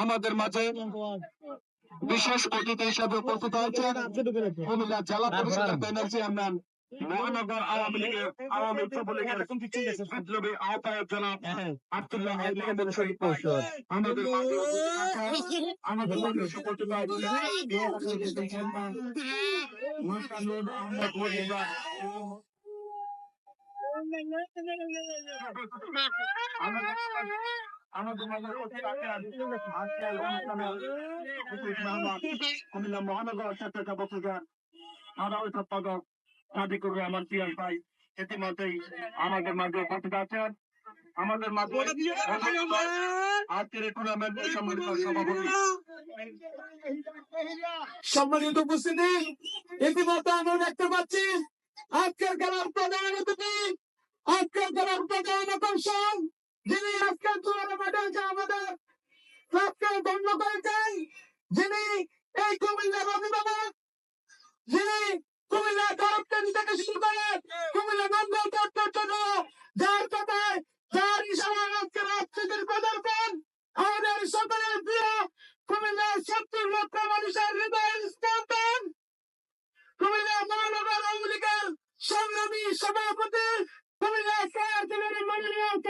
আমাদের মাঝে বিশেষ অতিথি হিসেবে উপস্থিত হয়েছেন। কুমিল্লা জেলা পরিষদের ব্যানার চেয়ারম্যান মহানগর আওয়ামী লীগের আওয়ামী যুবলীগের বিপ্লবী আহ্বায়ক জনাব আব্দুল্লাহ মাহমুদ শরীফ কৌশল আমাদের আহমদ আমাদের আমাদের মাঝে উপস্থিত আছেন আমাদের টুর্নামেন্টের সম্মানিত সভাপতি সম্মানিত উপস্থিতি, ইতিমধ্যে আমরা দেখতে পাচ্ছি, আজকের খেলার প্রধান অতিথি প্রধান আকর্ষণ যিনি আজকের টুর্নামেন্টে আমাদের ক্লাবকে ধন্য করেছেন, যিনি এই কুমিল্লার অভিভাবক, যিনি কুমিল্লার তরফ থেকে শুরু করে কুমিল্লা নম্বর পর্যন্ত যার কথায় যার ইশারা আজকে রাজনীতির প্রদর্শন আমাদের সকলের প্রিয় কুমিল্লার সত্তর লক্ষ মানুষের হৃদয়ের স্পন্দন কুমিল্লা মহানগর আওয়ামী লীগের সংগ্রামী সভাপতি কুমিল্লা শহর জেলার মাননীয় সংসদ সদস্য বীর মুক্তিযোদ্ধা কাশিয়া কমিটি আমাদের মাঝে বসে আছেন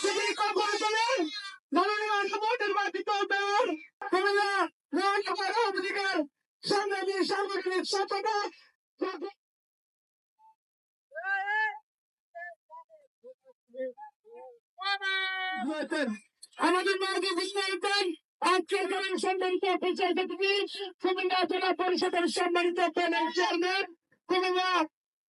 সিটি কর্পোরেশনের মাননীয় নবনির্বাচিত মেয়র কুমিল্লা মহানগর আওয়ামী লীগের সংগ্রামী সাংগঠনিক সম্পাদক হয়েছেন। আমাদের মাঝে বিস্তারিতেন আজকের গ্রাম সম্মানিত পঞ্চায়েত সমিতি কুমিল্লা জেলা পরিষদের সম্মানিত প্যানেল চেয়ারম্যান কুমিল্লা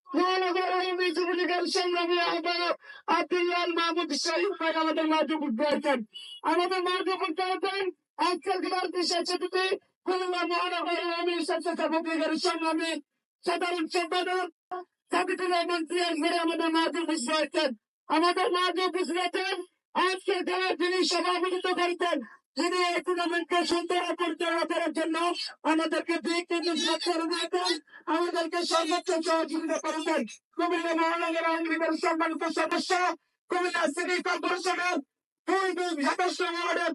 মহানগর আওয়ামী যুবলীগের সংগ্রামী আহ্বায়ক আব্দুল্লাহ মাহমুদ শহীদ ভাই আমাদের মাঝে উপস্থিত হয়েছেন আমাদের মাঝে উপস্থিত হয়েছেন আজকালকার বিশেষ অতিথি মহানগর আমি স্বেচ্ছাসেবকের সংগ্রামী সাধারণ সম্পাদক আমাদের মাঝে আছেন আজকের খেলার যিনি সভাপতিত্ব করেছেন এই টুর্নামেন্টকে সুন্দর পরিচালনা করার জন্য। আমাদেরকে দিক নির্দেশনা করে দিয়েছেন আমাদেরকে সর্বোচ্চ সহযোগিতা করেছেন কুমিল্লা মহানগর আওয়ামী লীগের সম্মানিত সদস্য, কুমিল্লা সিটি কর্পোরেশনের দুই দুই সদস্য ওয়ার্ডের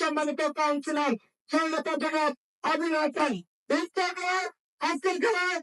সম্মানিত কাউন্সিলর সংগত জগৎ অভিনয় আজকের খেলায়